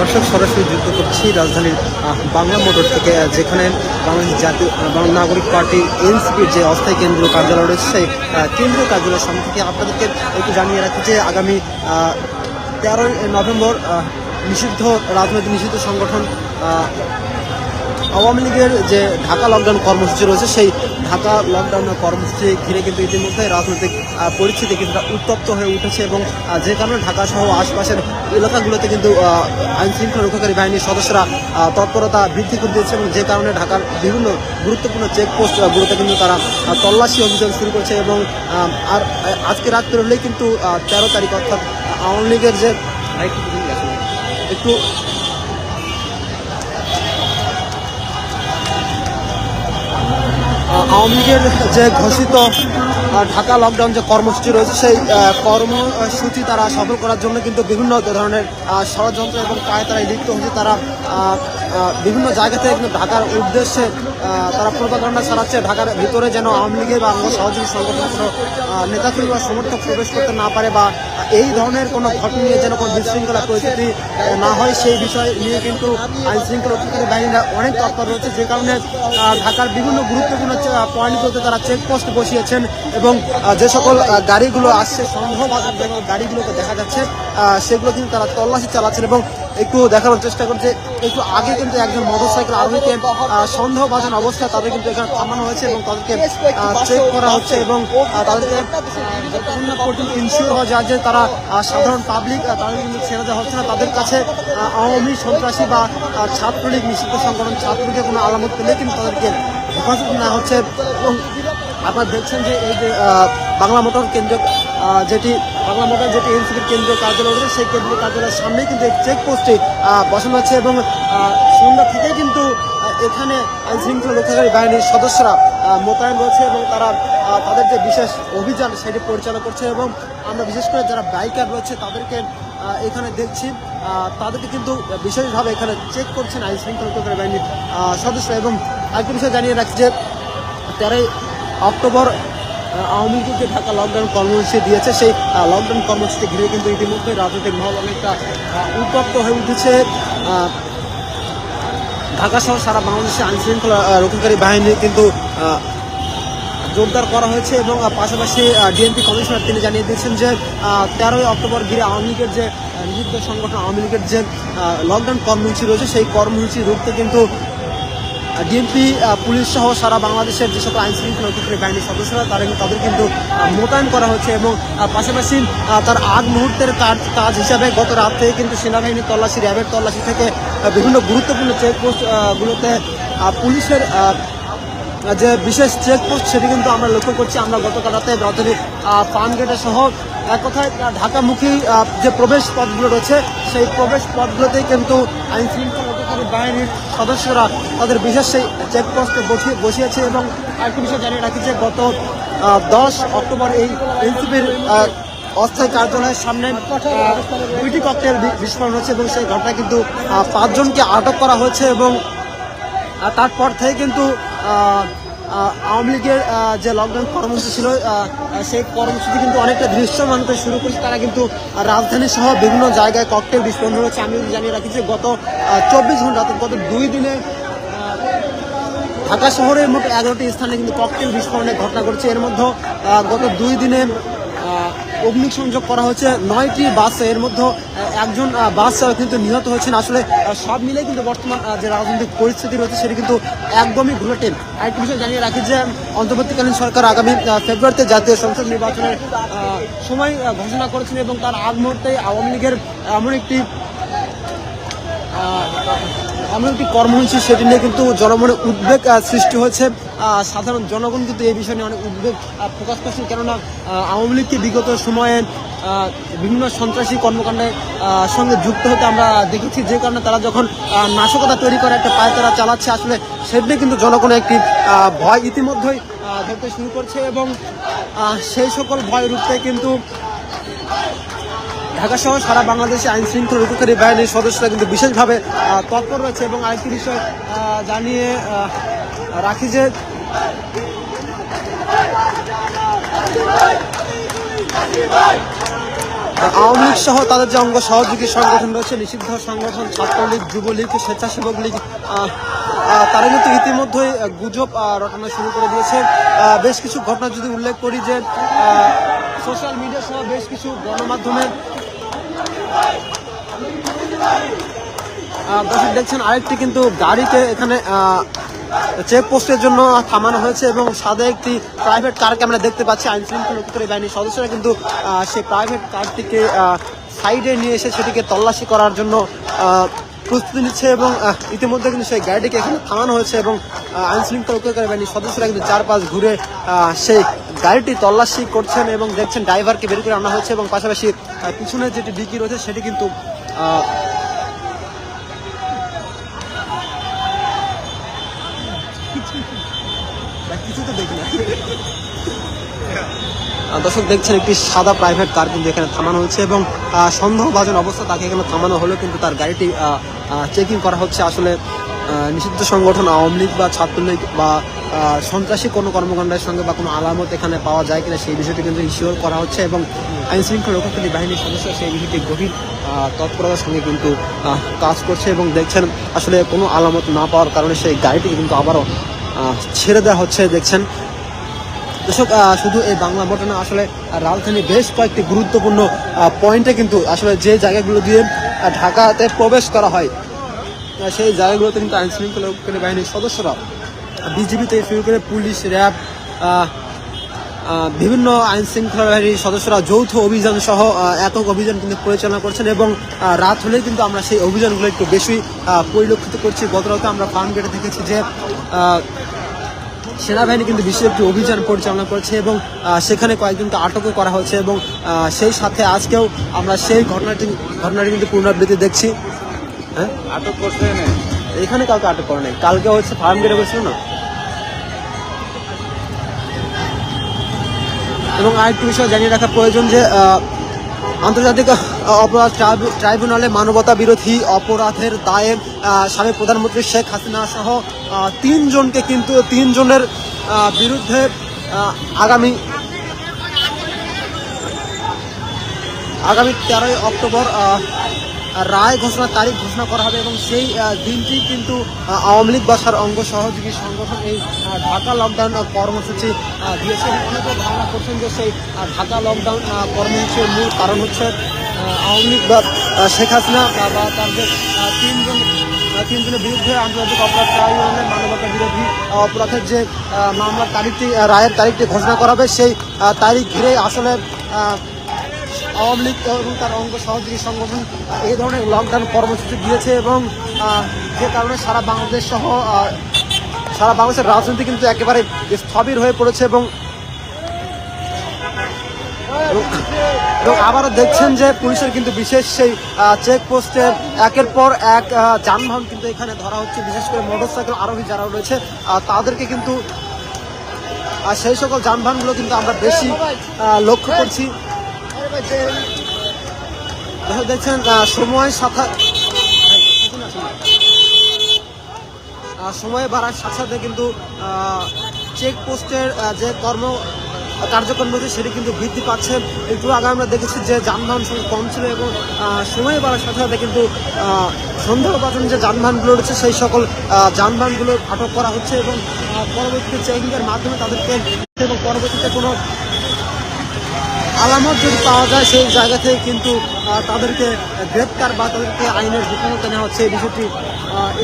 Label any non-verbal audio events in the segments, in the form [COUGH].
দর্শক সরাসরি যুক্ত করছি রাজধানীর বাংলা মোটর থেকে যেখানে বাংলাদেশ জাতীয় বাংলা নাগরিক পার্টি এনসিপির যে অস্থায়ী কেন্দ্রীয় কার্যালয় রয়েছে, সেই কেন্দ্রীয় কার্যালয়ের সামনে থেকে আপনাদেরকে একটু জানিয়ে রাখি যে আগামী তেরোই নভেম্বর নিষিদ্ধ, রাজনৈতিক নিষিদ্ধ সংগঠন আওয়ামী লীগের যে ঢাকা লকডাউন কর্মসূচি রয়েছে সেই ঢাকা লকডাউন কর্মসূচি ঘিরে কিন্তু ইতিমধ্যে রাজনৈতিক পরিস্থিতি কিছুটা উত্তপ্ত হয়ে উঠেছে এবং যে কারণে ঢাকা সহ আশপাশের এলাকাগুলোতে কিন্তু আইন শৃঙ্খলা রক্ষাকারী বাহিনীর সদস্যরা তৎপরতা বৃদ্ধি করে দিয়েছে এবং যে কারণে ঢাকার বিভিন্ন গুরুত্বপূর্ণ চেকপোস্ট গুলোতে কিন্তু তারা তল্লাশি অভিযান শুরু করছে এবং আর আজকে রাত্রে হলেই কিন্তু তেরো তারিখ অর্থাৎ আওয়ামী লীগের যে একটু আওয়ামী লীগের যে ঘোষিত ঢাকা লকডাউন যে কর্মসূচি রয়েছে, সেই কর্মসূচি তারা সফল করার জন্য কিন্তু বিভিন্ন ধরনের ষড়যন্ত্র এবং কায়ে তারা লিপ্ত হচ্ছে তারা বিভিন্ন জায়গা থেকে কিন্তু ঢাকার উদ্দেশ্যে তারা প্রোপাগান্ডা চালাচ্ছে। ঢাকার ভিতরে যেন আওয়ামী লীগের বা অঙ্গ সহযোগী সংগঠনের কোনো নেতাকর্মী বা সমর্থক প্রবেশ করতে না পারে বা এই ধরনের কোনো ঘটনা নিয়ে যেন কোনো বিশৃঙ্খলা পরিস্থিতি না হয়, সেই বিষয় নিয়ে কিন্তু আইন শৃঙ্খলা রক্ষাকারী বাহিনীরা অনেক তৎপর রয়েছে। যে কারণে ঢাকার বিভিন্ন গুরুত্বপূর্ণ পয়েন্টগুলোতে তারা চেকপোস্ট বসিয়েছেন এবং যে সকল গাড়িগুলো আসছে সন্দেহভাজন গাড়িগুলোকে দেখা যাচ্ছে সেগুলো কিন্তু তারা তল্লাশি চালাচ্ছেন এবং একটু দেখানোর চেষ্টা করছে একটু আগে কিন্তু একজন মোটরসাইকেল আরোহীকে আহ, সন্দেহভাজন অবস্থায় তাদের কিন্তু এখানে থামানো হয়েছে এবং তাদেরকে চেক করা হচ্ছে এবং তাদেরকে ইনশিওর হওয়া যায় যে তারা সাধারণ পাবলিক তাদের কিন্তু ছেড়ে দেওয়া হচ্ছে না। তাদের কাছে আওয়ামী সন্ত্রাসী বা ছাত্রলীগ নিষিদ্ধ সংগঠন ছাত্রলীগের কোনো আলামত পেলে কিন্তু তাদেরকে হচ্ছে এবং আপনারা দেখছেন যে এই যে বাংলা মোটর কেন্দ্র যেটি বাংলা মোটর যেটি এনসিপির কেন্দ্রীয় কার্যালয় রয়েছে সেই কেন্দ্রীয় কার্যালয়ের সামনে কিন্তু এই চেকপোস্টে বসানো আছে এবং সন্ধ্যা থেকে কিন্তু এখানে আইন শৃঙ্খলা রক্ষাকারী বাহিনীর সদস্যরা মোতায়েন রয়েছে এবং তারা তাদের যে বিশেষ অভিযান সেটি পরিচালনা করছে এবং আমরা বিশেষ করে যারা বাইকার রয়েছে তাদেরকে এখানে দেখছি তাদেরকে কিন্তু বিশেষভাবে এখানে চেক করছেন আইন শৃঙ্খলা রক্ষাকারী বাহিনীর আহ, সদস্যরা এবং আরেকটা বিষয় জানিয়ে রাখছি যে তেরোই অক্টোবর আওয়ামী লীগের যে ঢাকা লকডাউন কর্মসূচি দিয়েছে সেই লকডাউন কর্মসূচি ঘিরে কিন্তু ইতিমধ্যে রাজনৈতিক মহল অনেকটা উত্তপ্ত হয়ে উঠেছে। আহ, ঢাকা সহ সারা বাংলাদেশে আইন শৃঙ্খলা আহ, রক্ষাকারী বাহিনী কিন্তু জোরদার করা হয়েছে এবং পাশাপাশি ডিএমপি কমিশনার তিনি জানিয়ে দিয়েছেন যে তেরোই অক্টোবর ঘিরে আওয়ামী লীগের যে নিযুক্ত সংগঠন আওয়ামী লীগের যে লকডাউন কর্মসূচি রয়েছে সেই কর্মসূচি রুখতে কিন্তু ডিএমপি পুলিশ সহ সারা বাংলাদেশের যে সকল আইন শৃঙ্খলা বাহিনীর সদস্যরা, তারা তাদের কিন্তু মোতায়েন করা হচ্ছে এবং পাশাপাশি তার আগ মুহূর্তের কাজ কাজ হিসাবে গত রাত থেকে কিন্তু সেনাবাহিনীর তল্লাশি, র্যাবের তল্লাশি থেকে বিভিন্ন গুরুত্বপূর্ণ চেকপোস্ট গুলোতে পুলিশের যে বিশেষ চেকপোস্ট সেটি কিন্তু আমরা লক্ষ্য করছি। আমরা গতকাল রাতে রাজধানীর পান গেটে সহ এক কথায় ঢাকামুখী যে প্রবেশ পথগুলো রয়েছে, সেই প্রবেশ পথগুলোতেই কিন্তু আইন শৃঙ্খলা রক্ষাকারী বাহিনীর সদস্যরা তাদের বিশেষ সেই চেকপোস্টে বসিয়ে বসিয়েছে এবং আরেকটি বিষয় জানিয়ে রাখি যে গত দশ অক্টোবর এই এনসিপির অস্থায়ী কার্যালয়ের সামনে দুইটি ককটেল বিস্ফোরণ হয়েছে এবং সেই ঘটনায় কিন্তু পাঁচজনকে আটক করা হয়েছে এবং তারপর থেকে কিন্তু আওয়ামী লীগের যে লকডাউন কর্মসূচি ছিল সেই কর্মসূচি কিন্তু অনেকটা দৃশ্যমান। হতে শুরু করেছে তারা কিন্তু রাজধানী সহ বিভিন্ন জায়গায় ককটেল বিস্ফোরণ হয়েছে। আমি জানিয়ে রাখি যে গত চব্বিশ ঘণ্টা গত দুই দিনে ঢাকা শহরের মোট এগারোটি স্থানে কিন্তু ককটেল বিস্ফোরণের ঘটনা ঘটছে। এর মধ্যে গত দুই দিনে অগ্নিসংযোগ করা হয়েছে। নয়টি বাস, এর মধ্যে একজন বাস কিন্তু নিহত হয়েছেন। আসলে সব মিলে কিন্তু বর্তমান যে রাজনৈতিক পরিস্থিতি রয়েছে, সেটি কিন্তু একদমই ঘুলেটে আরেকটি বিষয় জানিয়ে রাখি যে, অন্তর্বর্তীকালীন সরকার আগামী ফেব্রুয়ারিতে জাতীয় সংসদ নির্বাচনের সময় ঘোষণা করেছেন এবং তার আগ মুহূর্তে আওয়ামী লীগের এমন একটি এমন একটি কর্মসূচি সেটি নিয়ে কিন্তু জনমনে উদ্বেগ সৃষ্টি হয়েছে। সাধারণ জনগণ কিন্তু এই বিষয় নিয়ে অনেক উদ্বেগ প্রকাশ করছেন। কেননা আওয়ামী লীগকে বিগত সময়ে বিভিন্ন সন্ত্রাসী কর্মকাণ্ডের সঙ্গে যুক্ত হতে আমরা দেখেছি, যে কারণে তারা যখন নাশকতা তৈরি করে একটা পায় তারা চালাচ্ছে, আসলে সেটি কিন্তু জনগণের একটি ভয় ইতিমধ্যেই ধরতে শুরু করছে এবং সেই সকল ভয় রুখতে কিন্তু ঢাকা সহ সারা বাংলাদেশে আইন শৃঙ্খলা রক্ষাকারী বাহিনীর সদস্যরা কিন্তু বিশেষভাবে তৎপর রয়েছে এবং আরেকটি বিষয় জানিয়ে রাখি যে আওয়ামী লীগ সহ তাদের যে অঙ্গ সহযোগী সংগঠন রয়েছে, নিষিদ্ধ সংগঠন, ছাত্রলীগ, যুবলীগ, স্বেচ্ছাসেবক লীগ তারা কিন্তু ইতিমধ্যেই গুজব রটানো শুরু করে দিয়েছে। বেশ কিছু ঘটনা যদি উল্লেখ করি যে সোশ্যাল মিডিয়া সহ বেশ কিছু গণমাধ্যমের দর্শক দেখছেন, আরেকটি কিন্তু গাড়িকে এখানে চেক পোস্টের জন্য থামানো হয়েছে এবং সাদা একটি প্রাইভেট কারকে আমরা দেখতে পাচ্ছি। আইন শৃঙ্খলা বাহিনীর সদস্যরা কিন্তু সেই প্রাইভেট কারটিকে সাইডে নিয়ে এসে সেটিকে তল্লাশি করার জন্য প্রস্তুতি নিচ্ছে এবং ইতিমধ্যে কিন্তু সেই গাড়িটিকে এখানে থামানো হয়েছে এবং আইন শৃঙ্খলা রক্ষাকারী বাহিনীর সদস্যরা কিন্তু চারপাশ ঘুরে সেই গাড়িটি তল্লাশি করছেন এবং দেখছেন ড্রাইভারকে বের করে আনা হয়েছে এবং পাশাপাশি পিছনে যেটি ডিকি রয়েছে সেটি কিন্তু দর্শক দেখছেন একটি সাদা প্রাইভেট কার কিন্তু এখানে থামানো হচ্ছে এবং সন্দেহভাজন অবস্থা তাকে এখানে থামানো হলেও কিন্তু তার গাড়িটি চেকিং করা হচ্ছে। আসলে নিষিদ্ধ সংগঠন আওয়ামী লীগ বা ছাত্রলীগ বা সন্ত্রাসী কোনো কর্মকাণ্ডের সঙ্গে বা কোনো আলামত এখানে পাওয়া যায় কিনা সেই বিষয়টি কিন্তু ইস্যুর করা হচ্ছে এবং আইন শৃঙ্খলা রক্ষাকারী বাহিনীর সদস্য সেই বিষয়টি গভীর তৎপরতার সঙ্গে কিন্তু কাজ করছে এবং দেখছেন আসলে কোনো আলামত না পাওয়ার কারণে সেই গাড়িটিকে কিন্তু আবারও ছেড়ে দেওয়া হচ্ছে। দেখছেন দর্শক শুধু এই বাংলা মোটর না, আসলে রাজধানী বেশ কয়েকটি গুরুত্বপূর্ণ পয়েন্টে কিন্তু আসলে যে জায়গাগুলো দিয়ে ঢাকাতে প্রবেশ করা হয় সেই জায়গাগুলোতে কিন্তু আইন শৃঙ্খলা বাহিনীর সদস্যরা বিজিবি থেকে শুরু করে পুলিশ, র্যাব বিভিন্ন আইন শৃঙ্খলা বাহিনীর সদস্যরা যৌথ অভিযান সহ একক অভিযান কিন্তু পরিচালনা করছেন এবং রাত হলেই কিন্তু আমরা সেই অভিযানগুলো একটু বেশি পরিলক্ষিত করছি। গত রাতে আমরা ফার্ম গেটে দেখেছি যে সেনাবাহিনী কিন্তু বিশেষ একটি অভিযান পরিচালনা করেছে এবং সেখানে কয়েকজনকে আটকও করা হয়েছে এবং সেই সাথে আজকেও আমরা সেই ঘটনাটি ঘটনাটি কিন্তু পুনরাবৃত্তি দেখছি। হ্যাঁ? আটক করছে এখানে কাউকে আটক করে নাই। কালকে হচ্ছে ফার্ম গেটে বলছিল না? এবং আরেকটি বিষয় জানিয়ে রাখা প্রয়োজন যে আন্তর্জাতিক অপরাধ ট্রাইব্যুনালে মানবতা বিরোধী অপরাধের দায়ে সাবেক প্রধানমন্ত্রী শেখ হাসিনা সহ তিনজনকে কিন্তু তিনজনের বিরুদ্ধে আগামী আগামী তেরোই অক্টোবর রায় ঘোষণার তারিখ ঘোষণা করা হবে এবং সেই দিনটি কিন্তু আওয়ামী লীগ বাসার অঙ্গ সহযোগী সংগঠন এই ঢাকা লকডাউন কর্মসূচি দিয়েছে। অনেকে ধারণা করছেন যে সেই ঢাকা লকডাউন কর্মসূচির মূল কারণ হচ্ছে আওয়ামী লীগ বা শেখ হাসিনা বা যে তিনজন তিনজনের বিরুদ্ধে আন্তর্জাতিক অপরাধ ট্রাইব্যুনালে মানবতা বিরোধী অপরাধের যে মামলার তারিখটি রায়ের তারিখটি ঘোষণা করা হবে। সেই তারিখ ঘিরে আসলে আওয়ামী লীগ এবং তার অঙ্গ সহযোগী সংগঠন এই ধরনের লকডাউন কর্মসূচি দিয়েছে এবং যে কারণে সারা বাংলাদেশ সহ সারা বাংলাদেশের রাজনীতি কিন্তু একেবারে স্থবির হয়ে পড়েছে এবং, এবং- আবারও দেখছেন যে পুলিশের কিন্তু বিশেষ সেই চেকপোস্টে একের পর এক যানবাহন কিন্তু এখানে ধরা হচ্ছে, বিশেষ করে মোটরসাইকেল আরোহী যারা রয়েছে তাদেরকে কিন্তু সেই সকল যানবাহনগুলো কিন্তু আমরা বেশি লক্ষ্য করছি। দেখছেন সময় সাথে সময় বাড়ার সাথে সাথে কিন্তু চেকপোস্টের যে কর্ম কার্যক্রম রয়েছে সেটি কিন্তু বৃদ্ধি পাচ্ছে। একটু আগে আমরা দেখেছি যে যানবাহন সংখ্যা কম ছিল এবং সময় বাড়ার সাথে সাথে কিন্তু আহ, সন্দেহভাজন যে যানবাহনগুলো রয়েছে সেই সকল যানবাহনগুলো আটক করা হচ্ছে এবং পরবর্তীতে চেকিংয়ের মাধ্যমে তাদেরকে এবং পরবর্তীতে কোনো আলামত যদি পাওয়া যায় সেই জায়গা থেকে কিন্তু তাদেরকে গ্রেপ্তার বা তাদেরকে আইনের বিপরীতে নেওয়া হচ্ছে এই বিষয়টি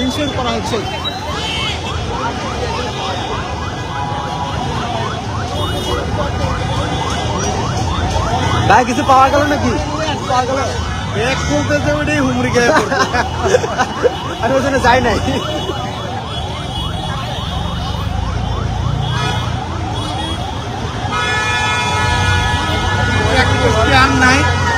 ইনশিওর করা হচ্ছে। ভাই কিছু পাওয়া গেল নাকি? পাওয়া গেল। ব্যাগ খুলতেছে ওটাই হুমড়ি খেয়ে। [LAUGHS] আমি ওখানে যাই নাই।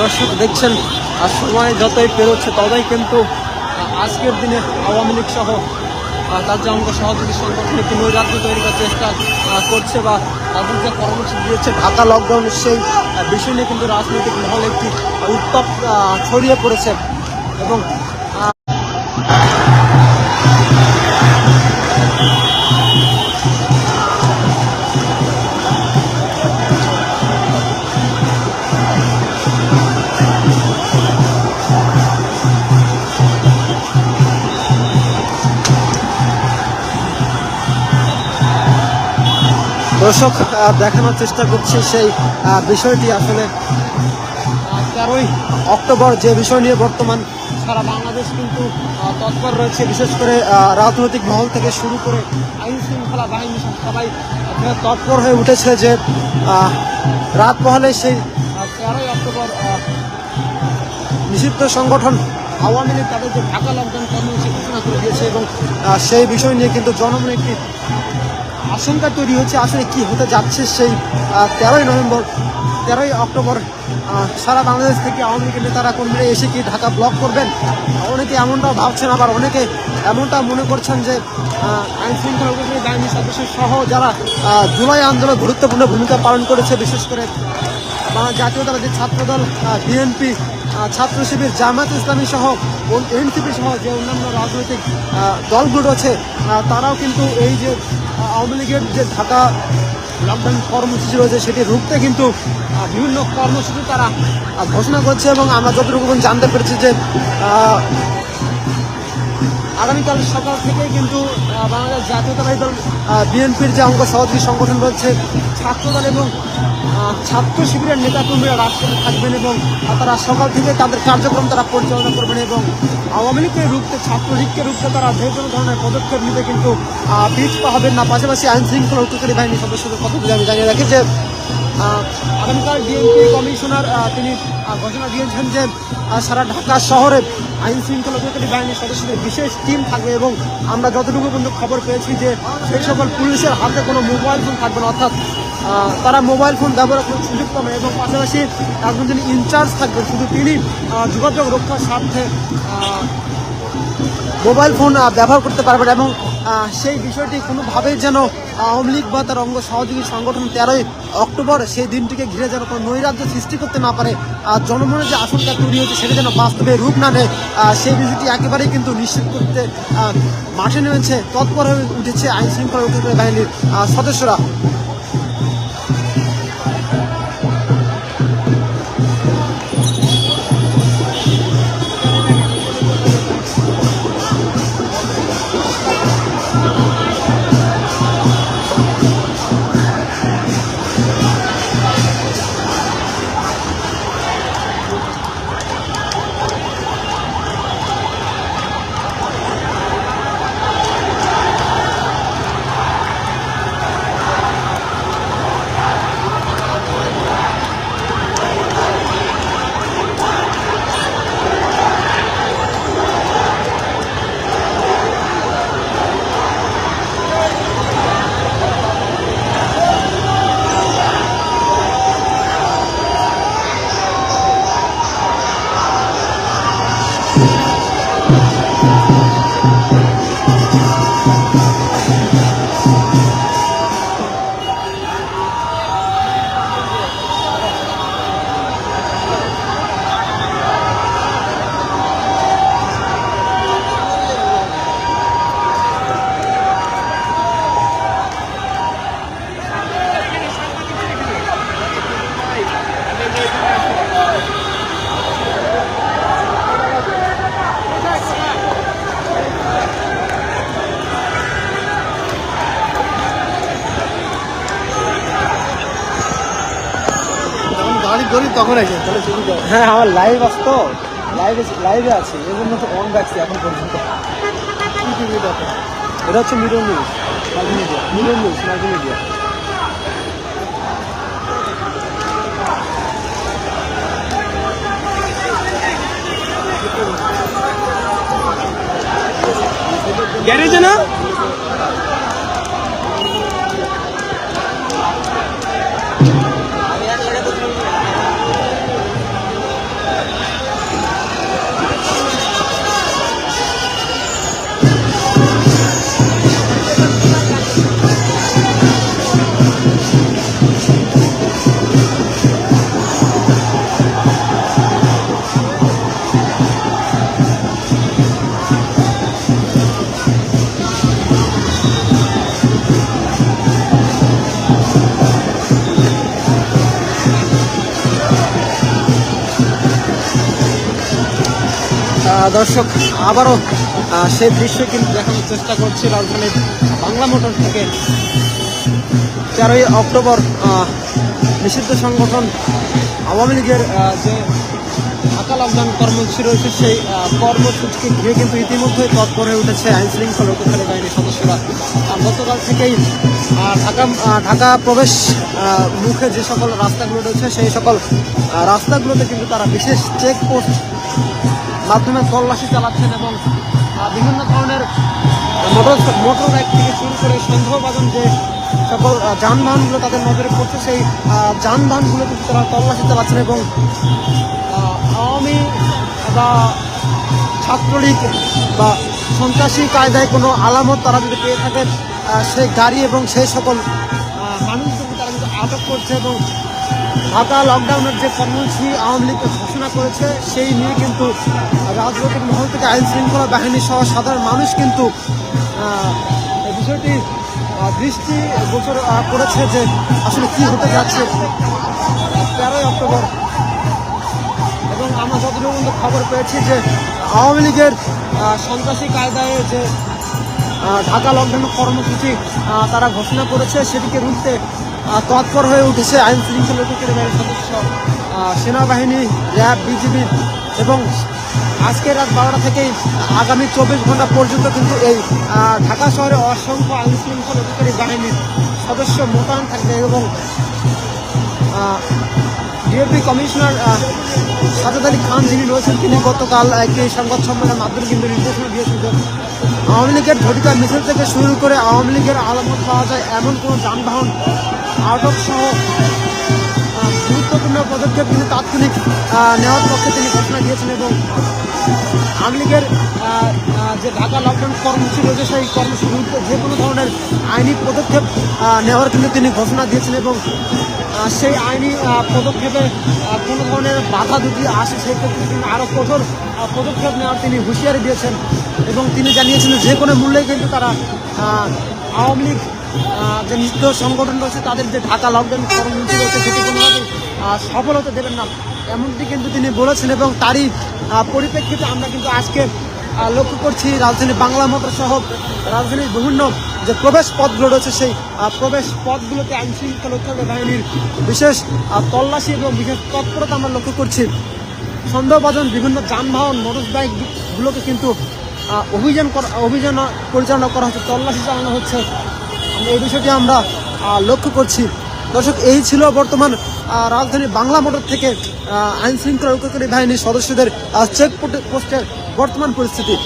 দর্শক দেখছেন, আর সময় যতই পেরোচ্ছে ততই কিন্তু আজকের দিনে আওয়ামী লীগ সহ তার যে অঙ্গ সহযোগী সংগঠন একটি নৈরাজ্য তৈরি করার চেষ্টা করছে বা তাদের যে পরামর্শ দিয়েছে, ঢাকা লকডাউনের সেই বিষয় নিয়ে কিন্তু রাজনৈতিক মহলে একটি উত্তপ ছড়িয়ে পড়েছে। এবং দর্শক দেখানোর চেষ্টা করছি সেই বিষয়টি আসলে তেরোই অক্টোবর যে বিষয় নিয়ে বর্তমান সারা বাংলাদেশ কিন্তু তৎপর রয়েছে। বিশেষ করে রাজনৈতিক মহল থেকে শুরু করে আইন শৃঙ্খলা বাহিনী সবাই তৎপর হয়ে উঠেছে যে রাত পহলে সেই তেরোই অক্টোবর নিষিদ্ধ সংগঠন আওয়ামী লীগ তাদের যে ঢাকা লকডাউন কর্মসূচি ঘোষণা করে দিয়েছে এবং সেই বিষয় নিয়ে কিন্তু জনমনে একটি আশঙ্কা তৈরি হচ্ছে আসলে কি হতে যাচ্ছে সেই তেরোই নভেম্বর তেরোই অক্টোবর সারা বাংলাদেশ থেকে আওয়ামী লীগের নেতারা কর্মীরা এসে কি ঢাকা ব্লক করবেন? অনেকে এমনটাও ভাবছেন আবার অনেকে এমনটা মনে করছেন যে আহ, আইন শৃঙ্খলা রক্ষাকারী সদস্য সহ যারা জুলাই আন্দোলনে গুরুত্বপূর্ণ ভূমিকা পালন করেছে বিশেষ করে বাংলা যে ছাত্রদল বিএনপি ছাত্র শিবির জামাত ইসলামী সহ এনসিপি সহ যে অন্যান্য রাজনৈতিক দলগুলো রয়েছে তারাও কিন্তু এই যে আওয়ামী লীগের যে ঢাকা লকডাউন কর্মসূচি রয়েছে সেটি রুখতে কিন্তু বিভিন্ন কর্মসূচি তারা ঘোষণা করছে এবং আমরা যতটুকু জানতে পেরেছি যে আগামীকাল সকাল থেকেই কিন্তু বাংলাদেশ জাতীয়তাবাদী দল বিএনপির যে অঙ্গ সহযোগী সংগঠন রয়েছে, ছাত্রদল এবং ছাত্র শিবিরের নেতাকর্মীরা রাজপথে থাকবেন এবং তারা সকাল থেকে তাদের কার্যক্রম তারা পরিচালনা করবেন এবং আওয়ামী লীগকে রুখতে ছাত্রলীগকে রুখতে তারা যে কোনো ধরনের পদক্ষেপ নিতে কিন্তু পিছপা হবেন না। পাশাপাশি আইন শৃঙ্খলা রক্ষাকারী বাহিনীর সদস্যদের কথা আমি জানিয়ে রাখি যে আগামীকাল ডিএমপি কমিশনার তিনি ঘোষণা দিয়েছেন যে সারা ঢাকা শহরে আইন শৃঙ্খলা রক্ষাকারী বাহিনীর সদস্যদের বিশেষ টিম থাকবে এবং আমরা যতটুকু পর্যন্ত খবর পেয়েছি যে সেই সকল পুলিশের হাতে কোনো মোবাইল ফোন থাকবে না। অর্থাৎ তারা মোবাইল ফোন ব্যবহার করার সুযোগ পাবে এবং পাশাপাশি একজন যিনি ইনচার্জ থাকবেন শুধু তিনি যোগাযোগ রক্ষার স্বার্থে মোবাইল ফোন ব্যবহার করতে পারবেন এবং সেই বিষয়টি কোনোভাবেই যেন আওয়ামী লীগ বা তার অঙ্গ সহযোগী সংগঠন তেরোই অক্টোবর সেই দিনটিকে ঘিরে যেন কোনো নৈরাজ্য সৃষ্টি করতে না পারে। আর জনমনের যে আশঙ্কা তৈরি হয়েছে সেটা যেন বাস্তবে রূপ না নেয় সেই বিষয়টি একেবারেই কিন্তু নিশ্চিত করতে মাঠে নেমেছে, তৎপর হয়ে উঠেছে আইন শৃঙ্খলা বাহিনীর সদস্যরা। তখন এসে তাহলে সুবিধা। হ্যাঁ আমার লাইভ আসতো লাইভে লাইভে আছে এই জন্য তো অন রাখছি এখন পর্যন্ত। কি টিভি দেখো? এটা হচ্ছে medium news multimedia medium news multimedia গ্যারেজে না? দর্শক আবারও সেই দৃশ্য কিন্তু দেখানোর চেষ্টা করছি রাজধানীর বাংলা মোটর থেকে। তেরোই অক্টোবর নিষিদ্ধ সংগঠন আওয়ামী লীগের যে ঢাকা লকডাউন কর্মসূচি রয়েছে, সেই কর্মসূচিকে ঘিরে কিন্তু ইতিমধ্যেই তৎপর হয়ে উঠেছে আইন শৃঙ্খলা রক্ষাকারী বাহিনীর সদস্যরা। আর গতকাল থেকেই ঢাকা ঢাকা প্রবেশ মুখে যে সকল রাস্তাগুলো রয়েছে, সেই সকল রাস্তাগুলোতে কিন্তু তারা বিশেষ চেকপোস্ট মাধ্যমে তল্লাশি চালাচ্ছেন এবং বিভিন্ন ধরনের মোটর মোটর বাইক থেকে শুরু করে সন্দেহভাজন যে সকল যানবাহনগুলো তাদের নজরে পড়ছে, সেই যানবাহনগুলো কিন্তু তারা তল্লাশি চালাচ্ছেন এবং আওয়ামী বা ছাত্রলীগ বা সন্ত্রাসী কায়দায় কোনো আলামত তারা যদি পেয়ে থাকেন সেই গাড়ি এবং সেই সকল মানুষদেরকে তারা কিন্তু আটক করছে এবং ঢাকা লকডাউনের যে কর্মসূচি আওয়ামী লীগ ঘোষণা করেছে, সেই নিয়ে কিন্তু রাজনৈতিক মহল থেকে আইন শৃঙ্খলা বাহিনী সহ সাধারণ মানুষ কিন্তু বিষয়টি দৃষ্টি গোচর করেছে যে আসলে কি হতে যাচ্ছে। তেরোই অক্টোবর। এবং আমরা যতটুকু খবর পেয়েছি যে আওয়ামী লীগের সন্ত্রাসী কায়দায় যে ঢাকা লকডাউন কর্মসূচি তারা ঘোষণা করেছে, সেটিকে রুখতে তৎপর হয়ে উঠেছে আইন শৃঙ্খলা বাহিনীর সদস্য সেনাবাহিনী, র্যাব, বিজিবি এবং আজকে রাত বারোটা থেকেই আগামী চব্বিশ ঘণ্টা পর্যন্ত কিন্তু এই ঢাকা শহরে অসংখ্য আইন শৃঙ্খলা রক্ষাকারী বাহিনীর সদস্য মোতায়েন থাকবে এবং ডিএপি কমিশনার সাজাদ আলী খান যিনি রয়েছেন, তিনি গতকাল একটি সংবাদ সম্মেলনের মাধ্যমে কিন্তু নির্দেশনা দিয়েছেন আওয়ামী লীগের ঝটিকা মিছিল থেকে শুরু করে আওয়ামী লীগের আলামত পাওয়া যায় এমন কোনো যানবাহন, আটক সহ গুরুত্বপূর্ণ পদক্ষেপ কিন্তু তাৎক্ষণিক নেওয়ার পক্ষে তিনি ঘোষণা দিয়েছেন এবং আওয়ামী লীগের যে ঢাকা লকডাউন কর্মসূচি রয়েছে সেই কর্মসূচির যে কোনো ধরনের আইনি পদক্ষেপ নেওয়ার কিন্তু তিনি ঘোষণা দিয়েছেন এবং সেই আইনি পদক্ষেপে কোনো ধরনের বাধা যদি আসে, সেই সেক্ষেত্রে তিনি আরও কঠোর পদক্ষেপ নেওয়ার তিনি হুঁশিয়ারি দিয়েছেন এবং তিনি জানিয়েছেন যে কোনো মূল্যেই কিন্তু তারা আওয়ামী লীগ যে নিষিদ্ধ সংগঠন রয়েছে, তাদের যে ঢাকা লকডাউন কর্মসূচি রয়েছে, সেটি কোনোভাবেই সফল হতে দেবেন না। এমনটি কিন্তু তিনি বলেছেন এবং তারই পরিপ্রেক্ষিতে আমরা কিন্তু আজকে লক্ষ্য করছি রাজধানী বাংলা মোটর সহ রাজধানীর বিভিন্ন যে প্রবেশ পথগুলো রয়েছে সেই প্রবেশ পথগুলোতে আইন শৃঙ্খলা রক্ষাকারী বাহিনীর বিশেষ তল্লাশি এবং বিশেষ তৎপরতা আমরা লক্ষ্য করছি। সন্দেহভাজন বিভিন্ন যানবাহন মোটর বাইকগুলোকে কিন্তু অভিযান অভিযান পরিচালনা করা হচ্ছে, তল্লাশি চালানো হচ্ছে। এই বিষয়টি আমরা লক্ষ্য করছি। দর্শক, এই ছিল বর্তমান রাজধানী বাংলা মোটর থেকে আইন শৃঙ্খলা রক্ষাকারী বাহিনীর সদস্যদের চেক পোস্টের বর্তমান পরিস্থিতি।